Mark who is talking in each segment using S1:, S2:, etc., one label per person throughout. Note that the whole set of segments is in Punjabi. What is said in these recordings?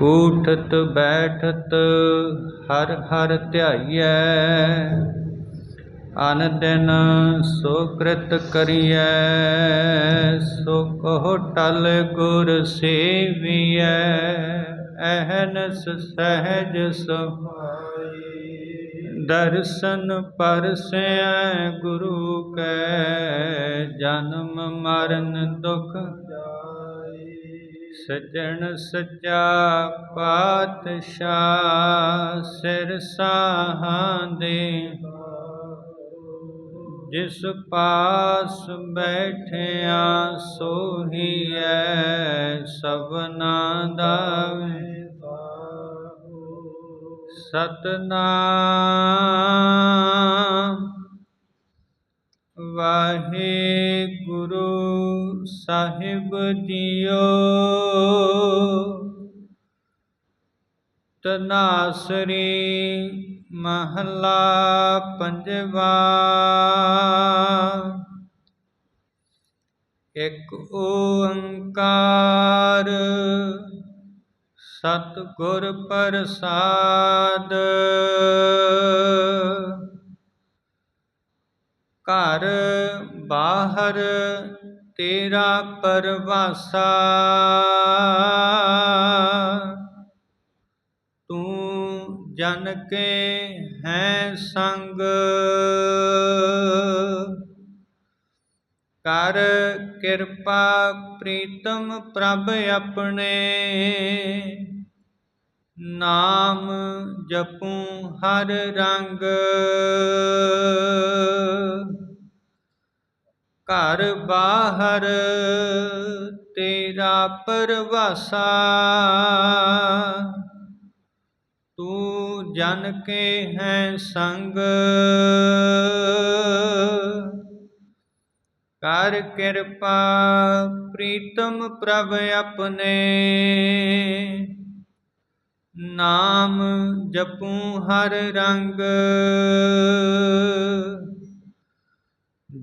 S1: ਊਠਤ ਬੈਠਤ ਹਰ ਹਰ ਧਿਆਈਐ। ਅਨ ਦਿਨ ਸੋ ਕ੍ਰਿਤ ਕਰੀਐ। ਸੋ ਕਹੋ ਟਲ ਗੁਰ ਸੇਵੀਐ। ਅਹਨਸ ਸਹਿਜ ਸਹਾਈ ਦਰਸ਼ਨ ਪਰਸੈ ਗੁਰੂ ਕੈ। ਜਨਮ ਮਰਨ ਦੁਖ ਸਜਣ ਸੱਚਾ ਪਾਤਸ਼ਾਹ ਸਿਰ ਸਾਹਾਂਦੇ ਜਿਸ ਪਾਸ ਬੈਠਿਆ ਸੋਹੀਐ ਸਭਨਾ ਦਾ ਸਤਨਾਮ ਵਾਹਿਗੁਰੂ ਸਾਹਿਬ ਜੀਓ ਤਨਾਸਰੀ ਮਹਲਾ ਪੰਜਵਾ। ਇੱਕ ਓੰਕਾਰ ਸਤਿਗੁਰ ਪ੍ਰਸਾਦ। ਘਰ ਬਾਹਰ ਤੇਰਾ ਪਰਵਾਸਾ। ਤੂੰ ਜਨ ਕੇ ਹੈ ਸੰਗ। ਕਰ ਕਿਰਪਾ ਪ੍ਰੀਤਮ ਪ੍ਰਭ ਆਪਣੇ। ਨਾਮ ਜਪੂੰ ਹਰ ਰੰਗ। ਘਰ ਬਾਹਰ ਤੇਰਾ ਪਰਵਾਸਾ। ਤੂੰ ਜਨ ਕੇ ਹੈ ਸੰਗ। ਕਰ ਕਿਰਪਾ ਪ੍ਰੀਤਮ ਪ੍ਰਭ ਆਪਣੇ। ਨਾਮ ਜਪੂ ਹਰ ਰੰਗ।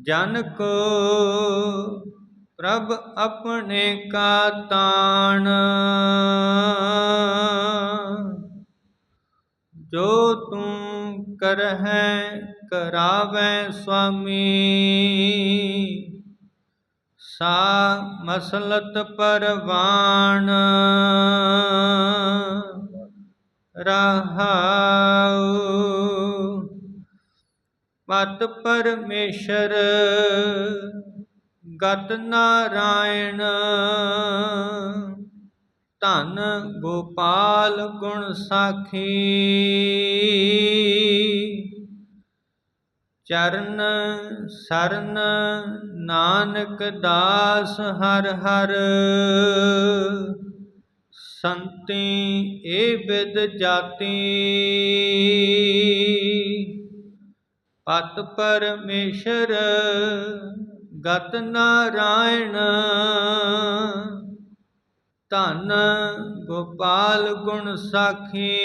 S1: ਜਨ ਕੋ ਪ੍ਰਭ ਆਪਣੇ ਕਾ ਤਾਣ। ਜੋ ਤੂੰ ਕਰਹਿ ਕਰਾਵੈ ਸੁਆਮੀ। ਸਾ ਮਸਲਤ ਪਰਵਾਣ। ਰਹਾਉ। ਪਤ ਪਰਮੇਸ਼ਰ, ਗਤ ਨਾਰਾਇਣ। ਧਨ ਗੋਪਾਲ ਗੁਣ ਸਾਖੀ। ਚਰਨ ਸਰਨ ਨਾਨਕ ਦਾਸ ਹਰ ਹਰ। ਸੰਤੀ ਏ ਬਿਦ ਜਾਤੀ। ਪਤ ਪਰਮੇਸ਼ਰ ਗਤ ਨਾਰਾਇਣ ਧਨ ਗੋਪਾਲ ਗੁਣ ਸਾਖੀ।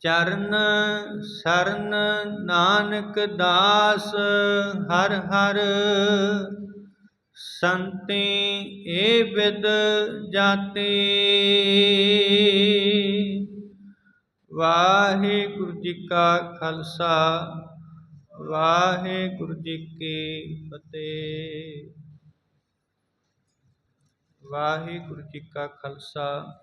S1: ਚਰਨ ਸਰਨ ਨਾਨਕ ਦਾਸ ਹਰ ਹਰ। ਸੰਤੀ ਏ ਵਿਦ ਜਾਤੀ। ਵਾਹਿਗੁਰੂ ਜੀ ਕਾ ਖਾਲਸਾ, ਵਾਹਿਗੁਰੂ ਜੀ ਕੀ ਫਤਿਹ। ਵਾਹਿਗੁਰੂ ਜੀ ਕਾ ਖਾਲਸਾ